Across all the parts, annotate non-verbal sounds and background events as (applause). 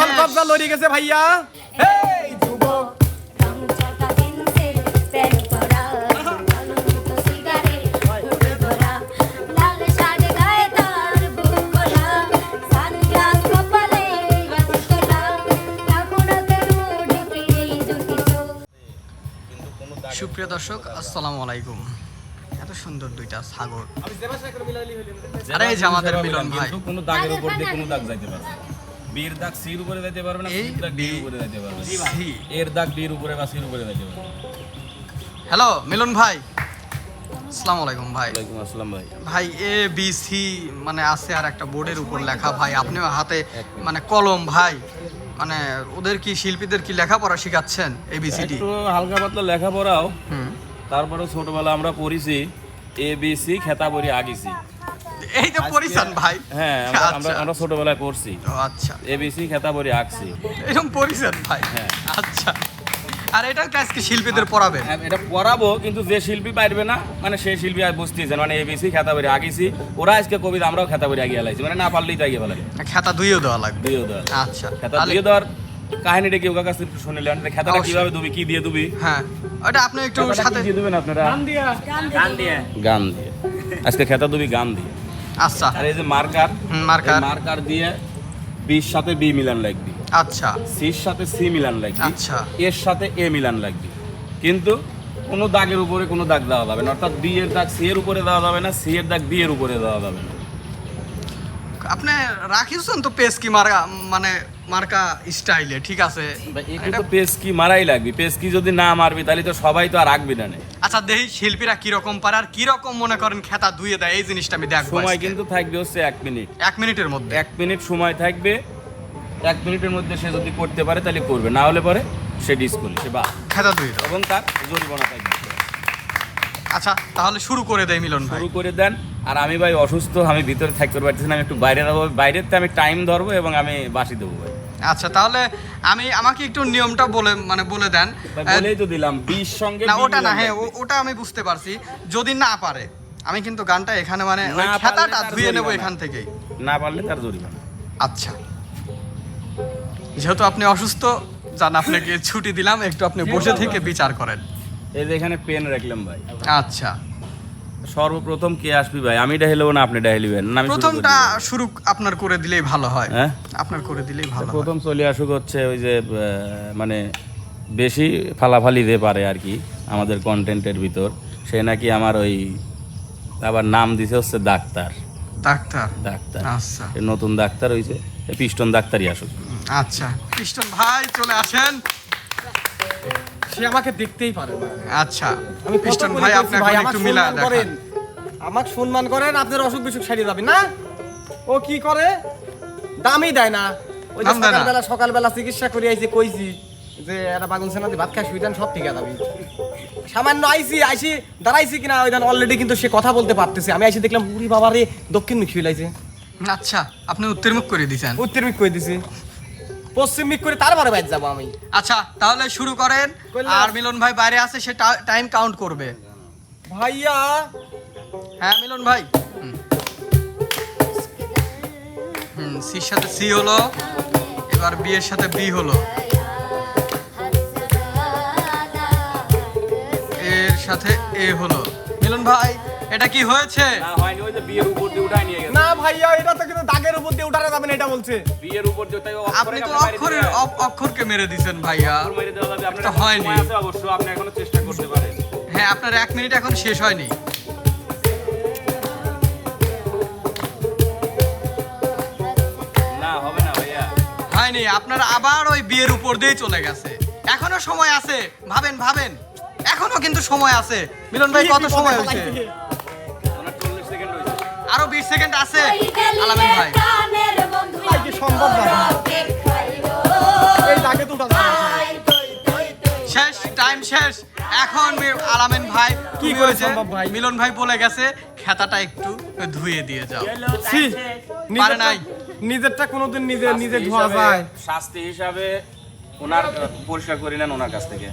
বল কবজা লড়ি গেছে ভাইয়া। এই যুবক পরা সুপ্রিয় দর্শক আসসালামু আলাইকুম। এত সুন্দর দুইটা সাগর আরে যে আমাদের মিলন ভাই। কিন্তু কোনো দাগের উপর দিয়ে কোনো দাগ যাইতে পারবে বির দাগ সির উপরে পারবে না সির দাগ উপরে পারবে এর দাগ উপরে বা সির উপরে পারবে হ্যালো মিলন ভাই। আসসালামু আলাইকুম ভাই। ওয়ালাইকুম আসসালাম ভাই। ভাই এ বি সি মানে আছে আর একটা বোর্ডের উপর লেখা ভাই আপনিও হাতে মানে কলম ভাই। মানে ওদের কি শিল্পীদের কি লেখাপড়া শেখাচ্ছেন এবিসিডি একটু হালকা পাতলা লেখাপড়াও। তারপরে ছোটবেলা আমরা পড়িছি এ বি সি খেতা পড়ি আগিছি এই তো পরিচান ভাই। হ্যাঁ আমরা- আমরা আচ্ছা। ছোটবেলায় পড়ছি। আচ্ছা। এ বি সি খেতা পড়ি আঁকছি। এরকম পরিচান ভাই। হ্যাঁ। আচ্ছা। আর এটা আজকে শিল্পীদের পড়াবেন হ্যাঁ, এটা পড়াবো কিন্তু যে শিল্পী পারবে না মানে সেই শিল্পী আর বুঝতেছেন মানে এ বি সি খেতা পড়ি আগিছি ওরা আজকে কবিতা আমরাও খেতা পড়ি আগিয়ে লাইছি মানে না পারলেই তো আগিয়ে ফেলাই খাতা দুইও দেওয়া লাগবে। দিয়েও দেওয়া আচ্ছা। খেতা দিয়ে দেওয়ার কাহিনীটা কি ওর কাছ শুনিলেন যে খেতাটা কীভাবে দুবি কি দিয়ে দুবি? হ্যাঁ। ওটা আপনি একটু সাথে দিয়ে দিবেন আপনারা? গান দিয়া। গান দিয়ে। গান দিয়ে। আজকে খেতা দুবি গান দিয়ে। আচ্ছা। আর এই যে মার্কার মার্কার। মার্কার দিয়ে বির সাথে বি মিলান লাগবে। আচ্ছা। সির সাথে সি মিলান লাগবে। আচ্ছা। এর সাথে এ মিলান লাগবে। কিন্তু কোনো দাগের উপরে কোনো দাগ দেওয়া যাবে না। অর্থাৎ বি এর দাগ সি এর উপরে দেওয়া যাবে না সি এর দাগ বি এর উপরে দেওয়া যাবে না। আপনি রাখিছেন তো পেস কি মার্কা মানে মার্কা স্টাইলে ঠিক আছে? এটা- তো পেস কি মারাই লাগবে। পেস কি যদি না মারবি তাহলে তো সবাই তো আর রাখবি না আচ্ছা দেখি শিল্পীরা কীরকম পারে আর কীরকম মনে করেন খেতা ধুয়ে দেয় এই জিনিসটা আমি দেখব সময় কিন্তু থাকবে হচ্ছে এক মিনিট। এক মিনিটের মধ্যে। এক মিনিট সময় থাকবে এক মিনিটের মধ্যে সে যদি করতে পারে তাহলে করবে। না হলে পরে সে ডিসকুল সে বা খেতা ধুয়ে এবং তার জরিমানা থাকবে। আচ্ছা তাহলে শুরু করে দেয় মিলন ভাই। শুরু করে দেন। আর আমি ভাই অসুস্থ আমি ভিতরে থাকতে পারতেছি না আমি একটু বাইরে যাব। বাইরের আমি টাইম ধরবো এবং আমি বাসি দেবো ভাই। আচ্ছা তাহলে আমি আমাকে একটু নিয়মটা বলে মানে বলে দেন। বলেই তো দিলাম বিশ সঙ্গে না ওটা না হ্যাঁ ওটা আমি বুঝতে পারছি। যদি না পারে আমি কিন্তু গানটা এখানে মানে পারলে ধুয়ে নেব। এখান থেকেই। না পারলে তার জরিমানা। আচ্ছা। যেহেতু আপনি অসুস্থ যান আপনাকে ছুটি দিলাম একটু আপনি বসে থেকে বিচার করেন। এই যে এখানে পেন রাখলাম ভাই। আচ্ছা। সর্বপ্রথম কে আসবি ভাই? আমি ডাহিলেব না আপনি ডাহিলিবেন? না প্রথমটা শুরু আপনার করে দিলেই ভালো হয়। হ্যাঁ? আপনার করে দিলেই ভালো প্রথম চলে আসুক হচ্ছে ওই যে মানে বেশি ফালাফালি দিতে পারে আর কি আমাদের কন্টেন্টের ভিতর। সে নাকি আমার ওই আবার নাম দিছে হচ্ছে ডাক্তার। ডাক্তার? ডাক্তার। আচ্ছা। নতুন ডাক্তার হইছে। পিস্টন ডাক্তারই আসুক। আচ্ছা। পিস্টন ভাই চলে আসেন। সে আমাকে দেখতেই পারে না। আচ্ছা। আমি কৃষ্ণ ভাই কইছি, আপনি ভাই এখন আমাকে একটু মিলা করেন। আমাকে সম্মান করেন আপনার অসুখ বিসুখ সারিয়ে যাবে না? ও কি করে? দামই দেয় না। ওই যে? সকালবেলা সকালবেলা চিকিৎসা করে আইছি কইছি যে একটা বাগুন সেনাতে ভাত খাই শুইতেন সব ঠিক আছে সামান্য আইছি আইসি দাঁড়াইছি কিনা ওই অলরেডি কিন্তু সে কথা বলতে পারতেছে। আমি আইসি দেখলাম উরি বাবা রে দক্ষিণ মুখ শুইলাইছে আচ্ছা আপনি উত্তর মুখ করে দিছেন উত্তর মুখ করে দিছি পশ্চিম মুখ করে তারপরে বাইর যাব আমি। আচ্ছা তাহলে শুরু করেন। আর মিলন ভাই বাইরে আছে সে টাইম কাউন্ট করবে। ভাইয়া! হ্যাঁ মিলন ভাই। হুম। সির সাথে সি হলো এবার বি এর সাথে বি হলো। এর সাথে এ হলো। মিলন ভাই। এটা কি হয়েছে? না হয়নি ওই যে বিয়ের উপর দিয়ে উঠাই নিয়ে গেছে। না ভাইয়া এটা তো কিন্তু দাগের উপর দিয়ে উঠানো যাবে না এটা বলছে। বিয়ের উপর দিয়ে তাই আপনি তো অক্ষরের অ- অক্ষরকে মেরে দিছেন ভাইয়া। মেরে দেওয়া যাবে আপনার এটা হয়নি। আছে অবশ্য আপনি এখনও চেষ্টা করতে পারেন। হ্যাঁ আপনার এক মিনিট এখন শেষ হয়নি। না হবে না ভাইয়া। হয়নি আপনার আবার ওই বিয়ের উপর দিয়ে চলে গেছে। এখনও সময় আছে ভাবেন ভাবেন। এখনও কিন্তু সময় আছে। মিলন ভাই কত সময় হয়েছে? আরও বিশ সেকেন্ড আছে। আলামিন ভাই। সম্ভব না। এই তো না। শেষ টাইম শেষ। এখন আলামিন ভাই কি করেছে ভাই? মিলন ভাই বলে গেছে খেতাটা একটু ধুয়ে দিয়ে যাও। পারে নাই। নিজেরটা কোনোদিন নিজে নিজে ধোয়া যায়। শাস্তি হিসাবে ওনার পরিষ্কার করে নেন ওনার কাছ থেকে।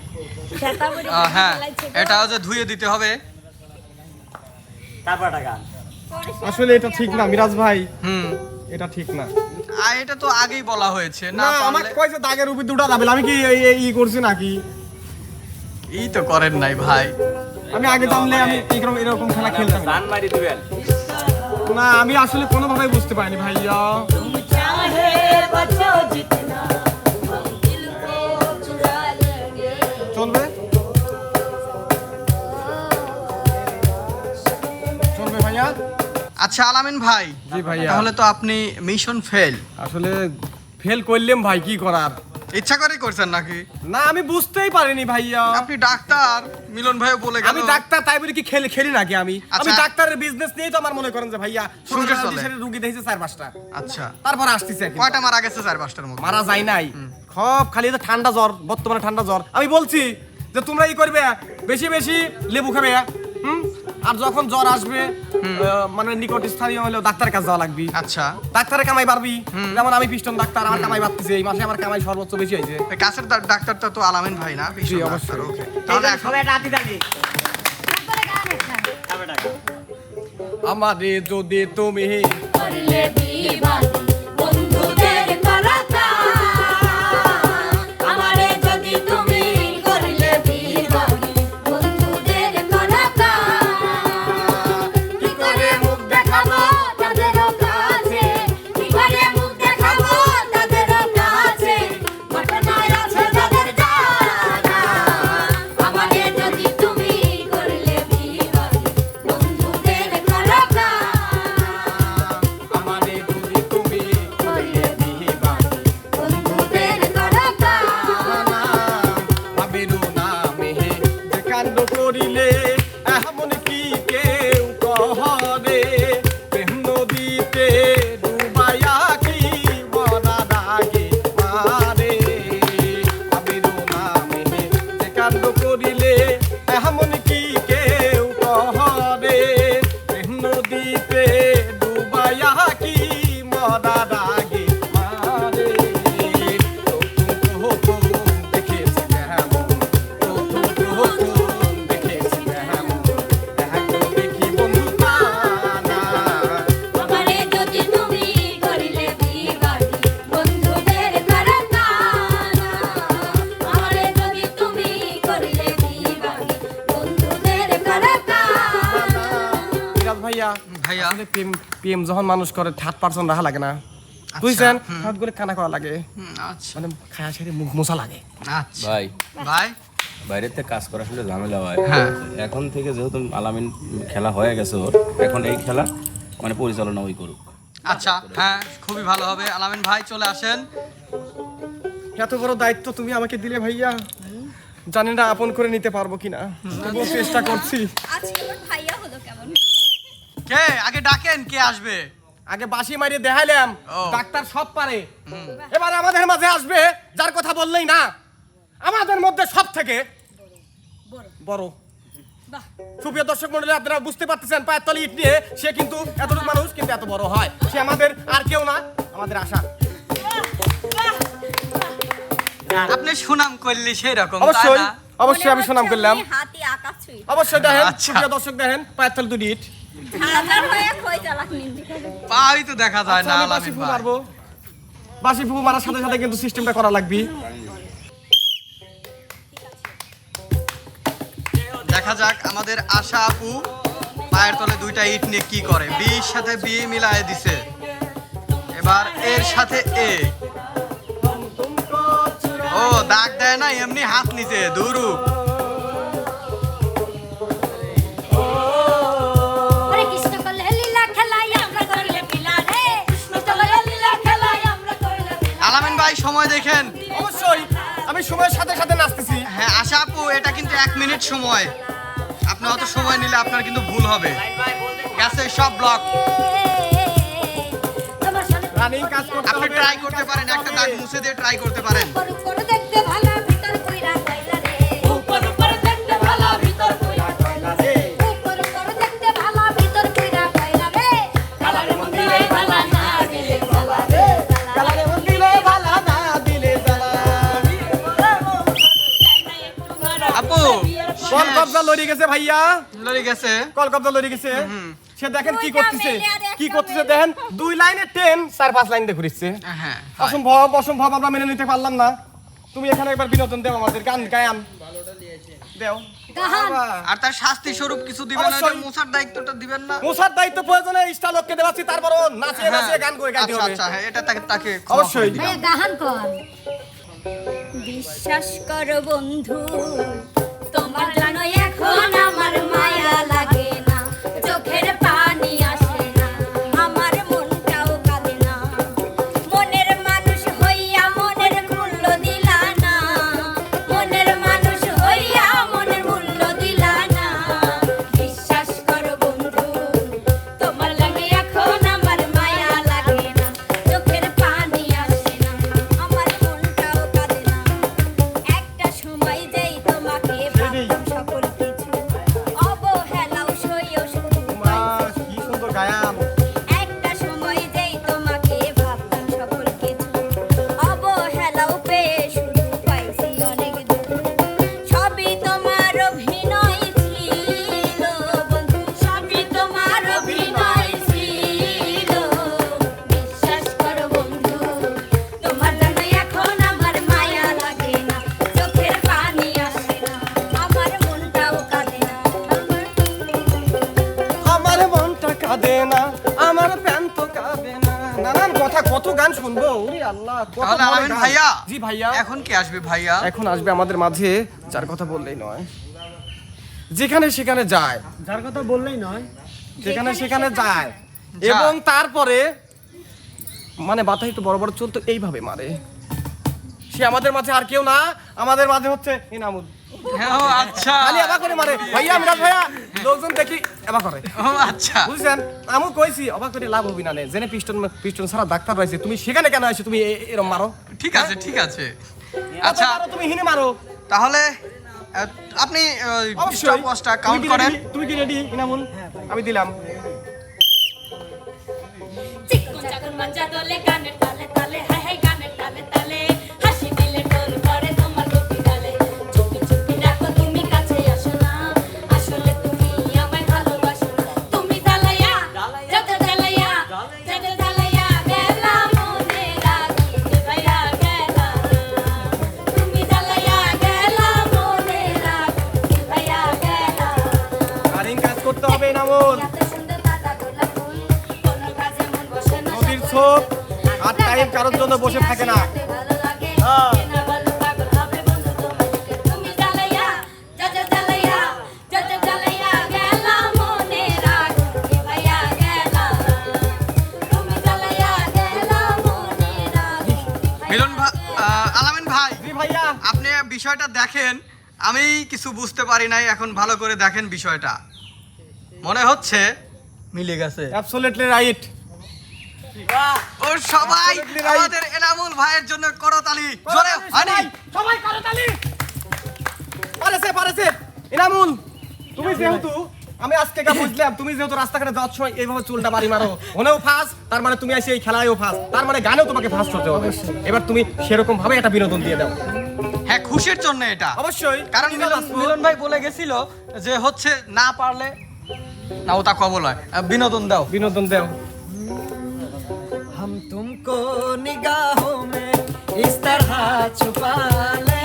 হ্যাঁ এটাও যে ধুয়ে দিতে হবে। আসলে এটা ঠিক না মিরাজ ভাই। হুম এটা ঠিক না। আর এটা তো আগেই বলা হয়েছে না আমার কইছে দাগের উপর দুটা যাবে আমি কি এই- করছি নাকি? এই তো করেন নাই ভাই। আমি আগে জানলে আমি এরকম এরকম খেলা খেলতাম। না। রান মারি দিবেন। না আমি আসলে কোনোভাবে বুঝতে পারিনি ভাইয়া। আচ্ছা আলামিন ভাই জি ভাইয়া। তাহলে তো আপনি মিশন ফেল আসলে ফেল করলাম ভাই কি করার? ইচ্ছা করে করছেন নাকি? না আমি বুঝতেই পারিনি ভাইয়া। আপনি ডাক্তার মিলন ভাই বলে গেল। আমি ডাক্তার তাই বলে কি খেলি খেলি নাকি আমি? আমি আচ্ছা। ডাক্তারের বিজনেস নিয়ে তো আমার মনে করেন যে ভাইয়া চলে। রুগী দেখেছে চার পাঁচটা। আচ্ছা। তারপর আসতেছে। কয়টা মারা গেছে চার পাঁচটার মধ্যে? মারা যায় নাই। সব খালি তো ঠান্ডা জ্বর বর্তমানে ঠান্ডা জ্বর। আমি বলছি যে তোমরা ই করবে বেশি বেশি লেবু খাবে হুম? আর যখন জ্বর আসবে মানে নিকট স্থানীয় হলেও ডাক্তারের কাছে যাওয়া লাগবে। আচ্ছা। ডাক্তারের কামাই পারবি যেমন আমি পিস্টন ডাক্তার আমার কামাই পাচ্ছি এই মাসে আমার কামাই সর্বোচ্চ বেশি হয়েছে। এই কাছের ডাক্তারটা তো আলামিন ভাই না জি, অবশ্যই। ওকে। তাহলে এখন আমারে যদি তুমি করলে বিবাদী প্রেম প্রেম যখন মানুষ করে থার্ড পার্সন রাখা লাগে না। বুঝছেন? থার্ড করে কানা করা লাগে। আচ্ছা। মানে খায়া ছেড়ে মুখ মোছা লাগে। আচ্ছা। ভাই। ভাই? বাইরেতে কাজ করা আসলে ঝামেলা হয়। হ্যাঁ। এখন থেকে যেহেতু আলামিন খেলা হয়ে গেছে ওর এখন এই খেলা মানে পরিচালনা ওই করুক। আচ্ছা হ্যাঁ খুবই ভালো হবে। আলামিন ভাই চলে আসেন। এত বড় দায়িত্ব তুমি আমাকে দিলে ভাইয়া। জানি না আপন করে নিতে পারব কিনা। চেষ্টা করছি। আজকে ভাইয়া কে? আগে ডাকেন কে আসবে? আগে বাসি মারিয়ে দেখাইলাম ডাক্তার সব পারে। এবার আমাদের মাঝে আসবে যার কথা বললেই না। আমাদের মধ্যে সব থেকে বড় সুপ্রিয় দর্শক মন্ডলী আপনারা বুঝতে পারতেছেন পায়ের তলে ইট নিয়ে সে কিন্তু এতটুকু মানুষ কিন্তু এত বড় হয়। সে আমাদের আর কেউ না আমাদের আশা। আপনি সুনাম করলে সেই রকম অবশ্যই না? অবশ্যই আমি সুনাম করলাম। হাতি আকাশ ছুঁই। অবশ্যই দেখেন আচ্ছা। সুপ্রিয় দর্শক দেখেন পায়ের তলে দুটি ইট। পাই তো দেখা যায় আচ্ছা, না বাসি আলামিন ভাই মারবো। বাসি ফুল মারার সাথে সাথে কিন্তু সিস্টেমটা করা লাগবে। দেখা যাক আমাদের আশা আপু পায়ের তলে দুইটা ইট নিয়ে কি করে। বির সাথে বি মিলায় দিছে। এবার এর সাথে এ। ও দাগ দেয় না এমনি হাত নিচে দুরু দেখেন। অবশ্যই আমি সময়ের সাথে সাথে নাচতেছি। হ্যাঁ আশা আপু এটা কিন্তু এক মিনিট সময়। আপনি অত সময় নিলে আপনার কিন্তু ভুল হবে। গেছে সব ব্লক। রানিং কাজ করতে আপনি ট্রাই করতে পারেন একটা দাগ মুছে দিয়ে ট্রাই করতে পারেন। কল কবজা লড়ি গেছে ভাইয়া। লড়ে গেছে। কল কবজা লড়ি গেছে। সে দেখেন কি করতেছে কি করতেছে দেখেন দুই লাইনে টেন চার পাঁচ লাইন দিয়ে ঘুরিচ্ছে। হ্যাঁ অসম্ভব অসম্ভব আমরা মেনে নিতে পারলাম না। তুমি এখানে একবার বিনোদন দেও আমাদের গান গায়ান। দেও। আর তার শাস্তি স্বরূপ কিছু দিবেন না অবশ্যই। মোছার দায়িত্বটা দিবেন না। মুসার দায়িত্ব প্রয়োজনে ইস্টা লোককে দেওয়াচ্ছি তারপরও নাচিয়ে নাচিয়ে গান করে গাইতে আচ্ছা হবে। আচ্ছা হ্যাঁ এটা তাকে তাকে অবশ্যই। গাহান কর। বিশ্বাস করো বন্ধু তোমার জানো এখন ভাইয়া? এখন কি আসবে ভাইয়া? এখন আসবে আমাদের মাঝে যার কথা বললেই নয়। যেখানে সেখানে যায়। যার কথা বললেই নয়। যেখানে সেখানে যায়। এবং তারপরে মানে বাতা একটু বড় বড় চলতো এইভাবে মারে। সে আমাদের মাঝে আর কেউ না আমাদের মাঝে হচ্ছে ইনামুল ও আচ্ছা। খালি করে মারে। ভাইয়া মিরাজ ভাইয়া লোকজন দেখি এবার করে। ও আচ্ছা। বুঝছেন? আমি কইছি অবাক করে লাভ হবি না নে। জেনে পিস্টন পিস্টন সারা ডাক্তার রয়েছে তুমি সেখানে কেন তুমি এ- এরম মারো। ঠিক আছে ঠিক আছে। আচ্ছা। আচ্ছা তুমি হিনে মারো। তাহলে আপনি তুমি কাউন্ট কি করেন। তুমি কি রেডি ইনামুল? আমি দিলাম। চিকন চাকন মাঞ্জা দোলে রাখি ভাইয়া গেলা তুমি জ্বালাইয়া গেলা মনে রাখি মিলন আলামিন ভাই ভাইয়া। আপনি বিষয়টা দেখেন আমি কিছু বুঝতে পারি নাই এখন ভালো করে দেখেন বিষয়টা। মনে হচ্ছে মিলে গেছে। অ্যাবসলিউটলি রাইট ও সবাই আমাদের এনামুল ভাইয়ের জন্য করতালি। জোরে হানি। সবাই করে তালি পারেছে পারেছে ইনামুল তুমি যেহেতু আমি আজকে গা বুঝলাম তুমি যেহেতু রাস্তাঘাটে যাওয়ার সময় এইভাবে চুলটা বাড়ি মারো। ওনেও ফাঁস তার মানে তুমি এসে এই খেলায়ও ফাঁস। তার মানে গানেও তোমাকে ফাঁস করতে হবে। এবার তুমি সেরকম ভাবে একটা বিনোদন দিয়ে দাও। হ্যাঁ খুশির জন্য এটা। অবশ্যই। কারণ মিলন ভাই বলে গেছিল যে হচ্ছে না পারলে না ও তা কবল হয়। বিনোদন দাও। বিনোদন দাও। हम तुमको निगाहों में इस तरह छुपा लेंगे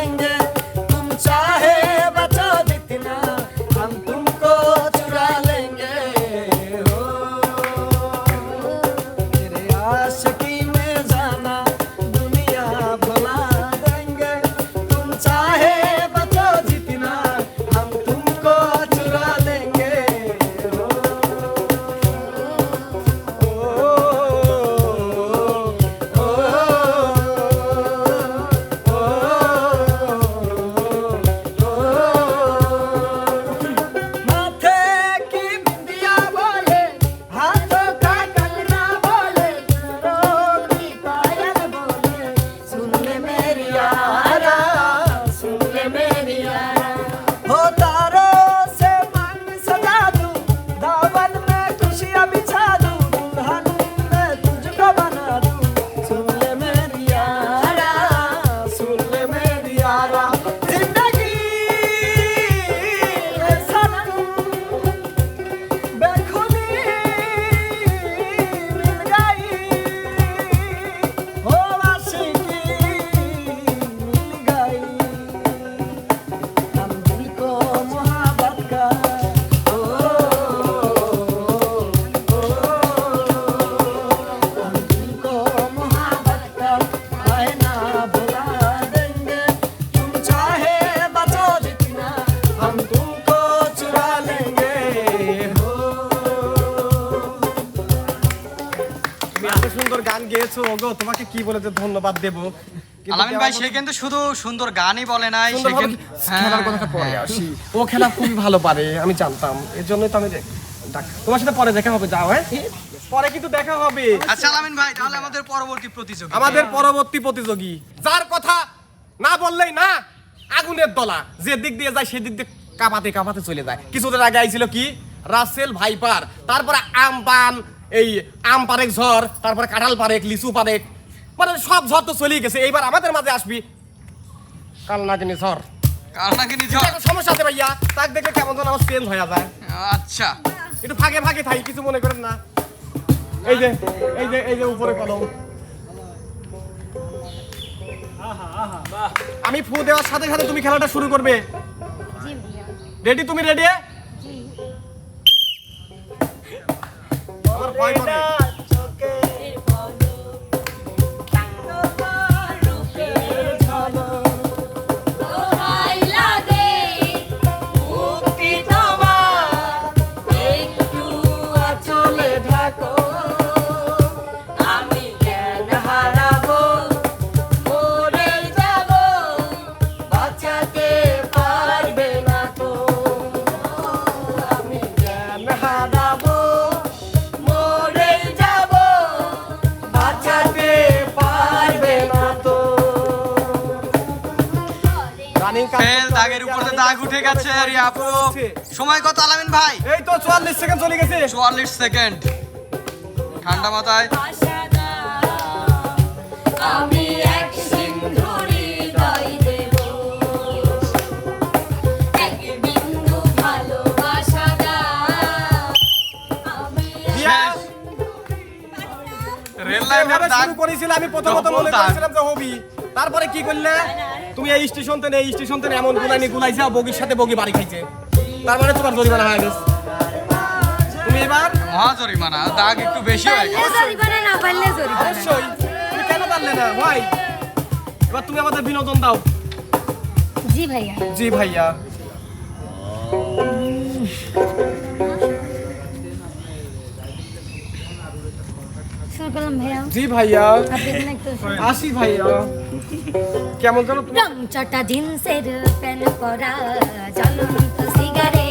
Bye. তোমাকে কি বলে যে ধন্যবাদ দেব? আলামিন ভাই সে কিন্তু শুধু সুন্দর গানই বলে নাই সে কিন্তু হ্যাঁ। খেলার কথাটা পরে আসি। ও খেলা খুবই ভালো পারে আমি জানতাম। এর জন্যই তো আমি তোমার সাথে পরে দেখা হবে যাও হ্যাঁ? পরে কিন্তু দেখা হবে। আচ্ছা আলামিন ভাই তাহলে আমাদের পরবর্তী প্রতিযোগী আমাদের পরবর্তী প্রতিযোগী। যার কথা না বললেই না আগুনের দলা। যে দিক দিয়ে যায় সেদিক দিয়ে কাঁপাতে কাঁপাতে চলে যায়। কিছুদিন আগে আইছিল কি? Russell viper. তারপরে আম পান এই আম পারেক ঝড় তারপরে কাঁঠাল পারেক লিচু পারেক। মানে সব ঝড় তো চলেই গেছে এইবার আমাদের মাঝে আসবি। কাল না জানি ঝড় এটা একটা সমস্যা আছে ভাইয়া তাক দেখে কেমন যেন আমার চেঞ্জ হয়ে যায়। আচ্ছা। একটু ফাঁকে ফাঁকে থাকি কিছু মনে করেন না। এই যে এই যে এই যে উপরে কলম। আমি ফু দেওয়ার সাথে সাথে তুমি খেলাটা শুরু করবে। রেডি তুমি রেডি জি আমার উঠে গেছে আরে আপু। সময় কত আলামিন ভাই? এই তো চুয়াল্লিশ সেকেন্ড চলে গেছে। চুয়াল্লিশ সেকেন্ড। ঠান্ডা মাথায়। আমি এক সিন্ধুরি হৃদয় দেব। এক বিন্দু ভালোবাসা দাও। আমি শেষ। রেল লাইনের দাগ আমি মনে দাগ। করেছিলাম যে হবি। তারপরে কি করলে? তুমি এই স্টেশন থেকে এই স্টেশন থেকে এমন গুলাইনি গুলাইছে বগির সাথে বগি বাড়ি খাইছে। তার মানে তোমার জরিমানা হয়ে গেছে। তুমি এবার? মহা জরিমানা। দাগ একটু বেশি হয়ে গেছে। জরিমানা না পারলে জরিমানা। অবশ্যই। তুমি কেন পারলে না? ভাই এবার তুমি আমাদের বিনোদন দাও। জি ভাইয়া। জি ভাইয়া। শুরু করলাম ভাইয়া। জি ভাইয়া। আসি ভাইয়া। কেমন যেন রং চটা জিন্সের প্যান্ট পরা জ্বলন্ত সিগারেট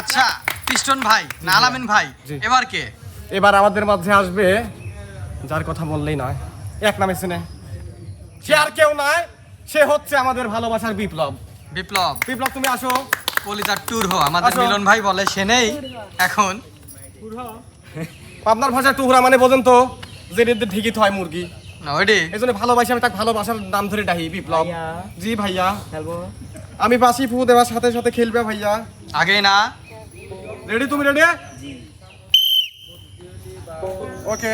আচ্ছা পিস্টন ভাই না আলামিন ভাই এবার কে? এবার আমাদের মাঝে আসবে যার কথা বললেই নয় এক নামে শুনে। সে আর কেউ নয় সে হচ্ছে আমাদের ভালোবাসার বিপ্লব। বিপ্লব। বিপ্লব তুমি আসো। কলিজার ট্যুর হো আমাদের মিলন ভাই বলে সে নেই এখন। আপনার ভাষা টুকরা মানে বোঝেন তো যে ঠিকই হয় মুরগি। এই জন্য ভালোবাসি আমি তাকে ভালোবাসার নাম ধরে ডাহি বিপ্লব। জি ভাইয়া। আমি বাসি ফু দেওয়ার সাথে সাথে খেলবে ভাইয়া। আগে না। রেডি তুমি রেডি ওকে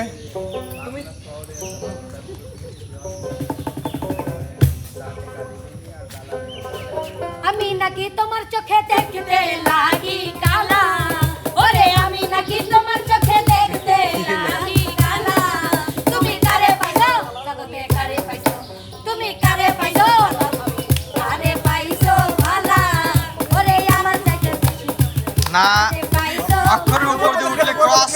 আমি নাকি তোমার চোখে দেখতে লাগি কালা ওরে আমি নাকি তোমার চোখে দেখতে লাগি কালা তুমি কারে পাইছো জগতে কারে পাইছো তুমি কারে পাইছো কারে পাইছো ভালা ওরে না উপর দিয়ে উঠলে ক্রস।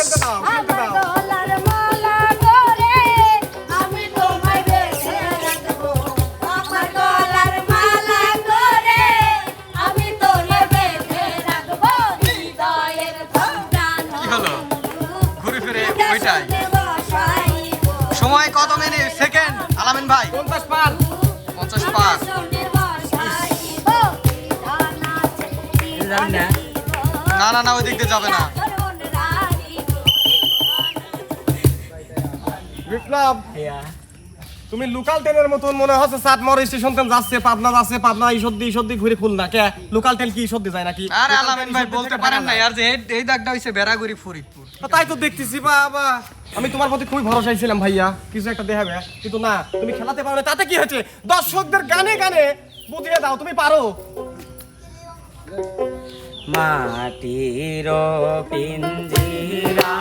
ওইটাই। সময় কত মিনিট? সেকেন্ড। আলামিন ভাই। পঞ্চাশ পার। পঞ্চাশ পার। না না না ওই দিক দিয়ে যাবে না। বিপ্লব তুমি লোকাল ট্রেনের মতন মনে হচ্ছে চাটমোহর স্টেশন তেন যাচ্ছে? পাবনা যাচ্ছে পাবনা ইসদ্দি ইসদ্দি ঘুরে খুলনা কে? লোকাল ট্রেন কি ইসদ্দি যায় নাকি? আরে আলামিন ভাই বলতে পারেন না আর যে এই- এই দাগটা হইছে বেড়াগুড়ি ফরিদপুর। তাই তো দেখতেছি বাবা। আমি তোমার প্রতি খুবই ভরসায় ছিলাম ভাইয়া। কিছু একটা দেখাবে। কিন্তু না তুমি খেলাতে পারো না। তাতে কি হয়েছে? দর্শকদের গানে গানে বুঝিয়ে দাও তুমি পারো। માટી રો પિંજીરા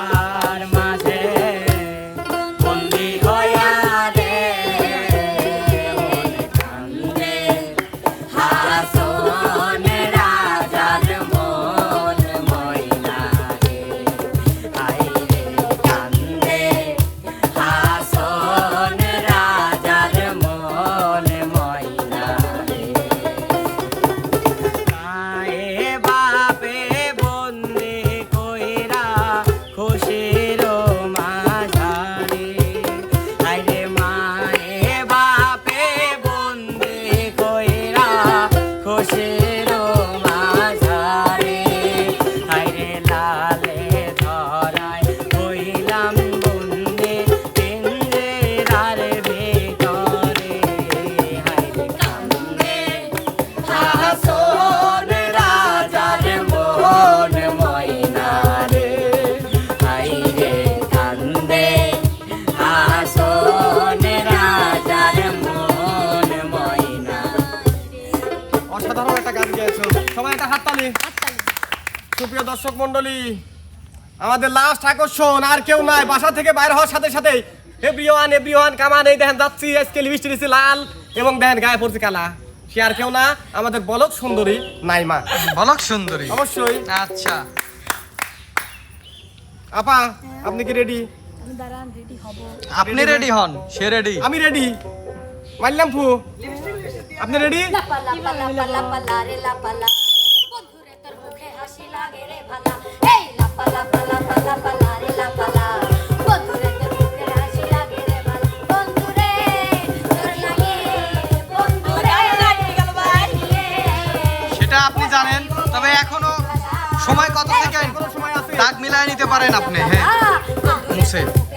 দর্শক মন্ডলী আমাদের লাস্ট আকর্ষণ আর কেউ নাই। বাসা থেকে বাইরে হওয়ার সাথে সাথে এভরিওয়ান এভরিওয়ান কামান এই দেখেন যাচ্ছি আজকে লিপস্টিক দিচ্ছি লাল এবং দেখেন গায়ে পড়ছে কালা। সে আর কেউ না আমাদের বলক সুন্দরী নাইমা। বলক সুন্দরী। অবশ্যই। আচ্ছা। আপা আপনি কি রেডি আপনি রেডি হন সে রেডি আমি রেডি মারলাম ফু। আপনি রেডি মিলায় নিতে পারেন আপনি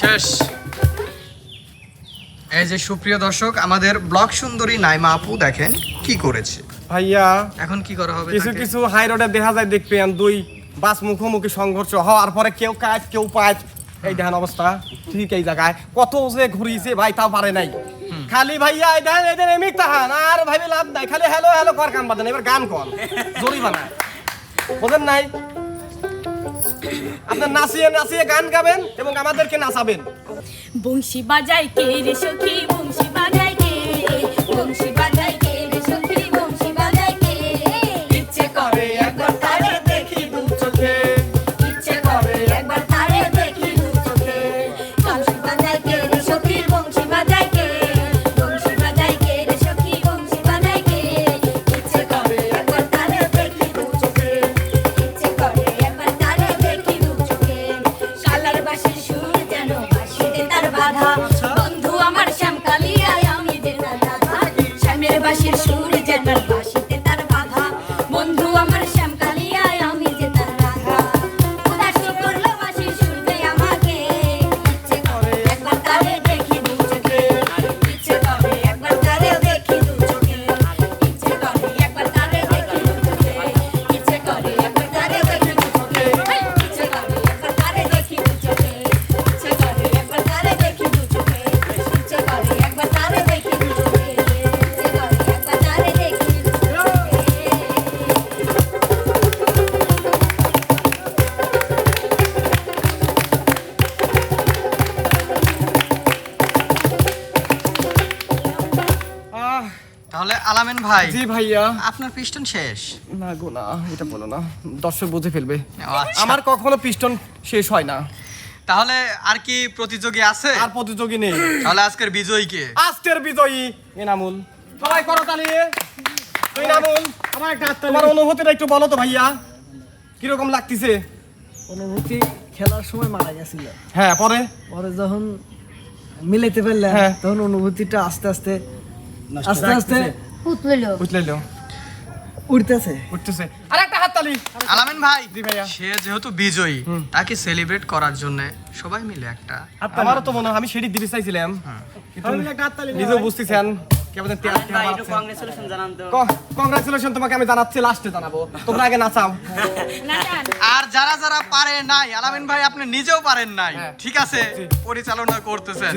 শেষ। এই যে সুপ্রিয় দর্শক আমাদের ব্লক সুন্দরী নাইমা আপু দেখেন কি করেছে। ভাইয়া এখন কি করা হবে কিছু কিছু হাই রোডে দেখা যায় দেখবেন দুই বাস মুখোমুখি সংঘর্ষ হওয়ার পরে কেউ কাজ কেউ পাঁচ এই দেখেন অবস্থা ঠিক এই জায়গায়। কত যে ঘুরিয়েছে ভাই তাও পারে নাই। খালি ভাইয়া এই দেখেন এদের এমিক তাহান আর ভাবি লাভ নাই। খালি হ্যালো হ্যালো কর কাম বাদেন এবার গান কর। জরিমানা। বোঝেন নাই? আপনার নাচিয়ে নাচিয়ে গান গাবেন এবং আমাদেরকে নাচাবেন। বংশী বাজাই কে রে সখী? বংশী বাজাই তাহলে আলামিন ভাই জি ভাইয়া। আপনার পিস্টন শেষ। না গো না এটা বলো না। দর্শক বুঝে ফেলবে। আচ্ছা। আমার কখনো পিস্টন শেষ হয় না। তাহলে আর কি প্রতিযোগী আছে? আর প্রতিযোগী নেই। তাহলে আজকের বিজয়ীকে? আজকের বিজয়ী এনামুল। সবাই করো তালি। তুই নামুল আমার একটা তোমার অনুভূতিটা একটু বলো তো ভাইয়া। কীরকম লাগতেছে? অনুভূতি খেলার সময় মারা গেছিল। হ্যাঁ পরে? পরে যখন মিলাইতে পারলে হ্যাঁ। তখন অনুভূতিটা আস্তে আস্তে আস্তে আস্তে। উঠতেছে। উঠতেছে। আর একটা হাত তালি। আলামিন ভাই জি ভাইয়া। সে যেহেতু বিজয়ী তাকে সেলিব্রেট করার জন্য সবাই মিলে একটা আমারও তো মনে হয় আমি সেটি দিতে চাইছিলাম। কিন্তু নিজেও বুঝতেছেন কংগ্রেচুলেশন জানান তো। কংগ্রাচুলেশন তোমাকে আমি জানাচ্ছি লাস্টে জানাব। তোমরা আগে নাচাও। (laughs) আর যারা যারা পারে নাই আলামিন ভাই আপনি নিজেও পারেন নাই। হ্যাঁ। ঠিক আছে? পরিচালনা করতেছেন।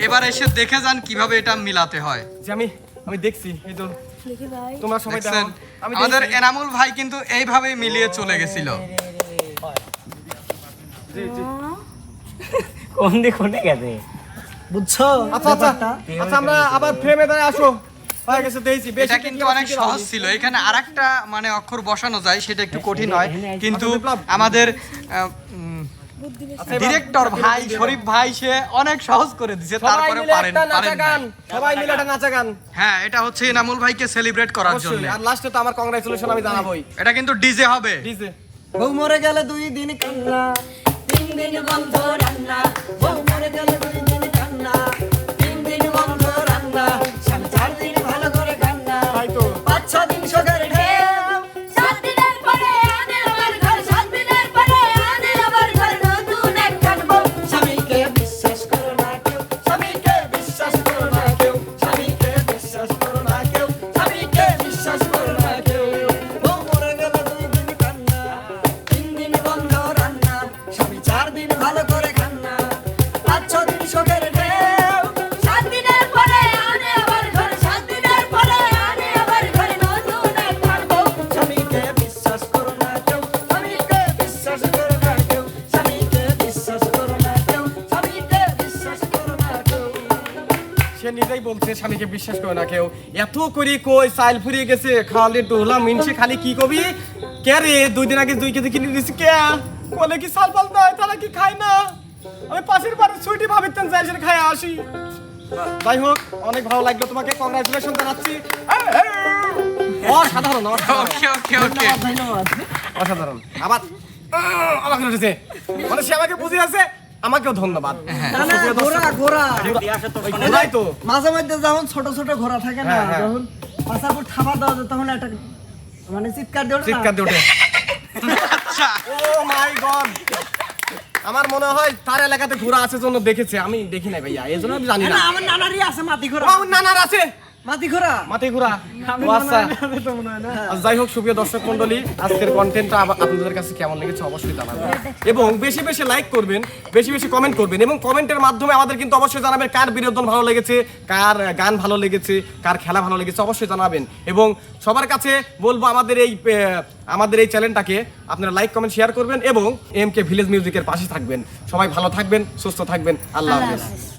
এবার এসে দেখে যান কীভাবে এটা মিলাতে হয়। যে আমি আমি দেখছি এই তো। তোমরা সবাই দেখো। দেখছেন? আমাদের এনামুল ভাই কিন্তু এইভাবে মিলিয়ে চলে গেছিল। (laughs) কোন দিক কোনে গেছে বুঝছ? আচ্ছা আচ্ছা। আচ্ছা আমরা আবার ফ্রেমে দাঁড়ায় আসো। হয়ে গেছে দেখছি। এটা কিন্তু অনেক সহজ ছিল। এখানে আরেকটা মানে অক্ষর বসানো যায় সেটা একটু কঠিন হয়। কিন্তু আমাদের ডিরেক্টর ভাই শরীফ ভাই সে অনেক সহজ করে দিছে সবাই তারপরে মিলে পারেন একটা নাচা পারেন গান সবাই মিলে একটা নাচা গান। হ্যাঁ এটা হচ্ছে ইনামুল ভাইকে সেলিব্রেট করার জন্য। আর লাস্টে তো আমার কংগ্রাচুলেশন আমি জানাবোই। এটা কিন্তু ডিজে হবে। ডিজে বউ মরে গেলে দুই দিন কান্না তিন দিন বন্ধ রান্না বউ মরে গেলে বিশ্বাস করে না কেউ। এত করি কই সাইল ফুরিয়ে গেছে খালি ডোলা মিনছে খালি কি কবি? কে রে দুই দিন আগে দুই কেজি কিনে দিছি কে? কোলে কি সাল পাল নয় তারা কি খায় না? আমি পাশের বাড়ির ছুটি ভাবিতেন যাই সেটা খাই আসি। যাই হোক অনেক ভালো লাগল তোমাকে কংগ্রাচুলেশন জানাচ্ছি। অসাধারণ অসাধারণ। আবার আমাকে উঠেছে মানে সে আমাকে বুঝে আছে আমাকেও ধন্যবাদ। তো মাঝে মধ্যে যখন ছোট ছোট ঘোড়া থাকে না হ্যাঁ, হ্যাঁ। যখন পাশাপুর থাবা দেওয়া যায় তখন একটা মানে চিৎকার দিয়ে চিৎকার দিয়ে ওঠে। আচ্ছা। Oh my God. আমার মনে হয় তার এলাকাতে ঘোড়া আছে জন্য দেখেছে আমি দেখি নাই ভাইয়া এই জন্য আমি জানি না, আমার নানারই আছে মাটি ঘোড়া। ও, আমার নানার আছে? ও আচ্ছা। যাই হোক সুপ্রিয় দর্শক মন্ডলী আজকের কন্টেন্টটা আপনাদের কাছে কেমন লেগেছে অবশ্যই জানাবেন। এবং বেশি বেশি লাইক করবেন বেশি বেশি কমেন্ট করবেন এবং কমেন্টের মাধ্যমে আমাদের কিন্তু অবশ্যই জানাবেন কার বিনোদন ভালো লেগেছে কার গান ভালো লেগেছে কার খেলা ভালো লেগেছে অবশ্যই জানাবেন। এবং সবার কাছে বলব আমাদের এই আমাদের এই চ্যানেলটাকে আপনারা লাইক কমেন্ট শেয়ার করবেন এবং এম কে ভিলেজ মিউজিকের পাশে থাকবেন। সবাই ভালো থাকবেন সুস্থ থাকবেন। আল্লাহ হাফেজ।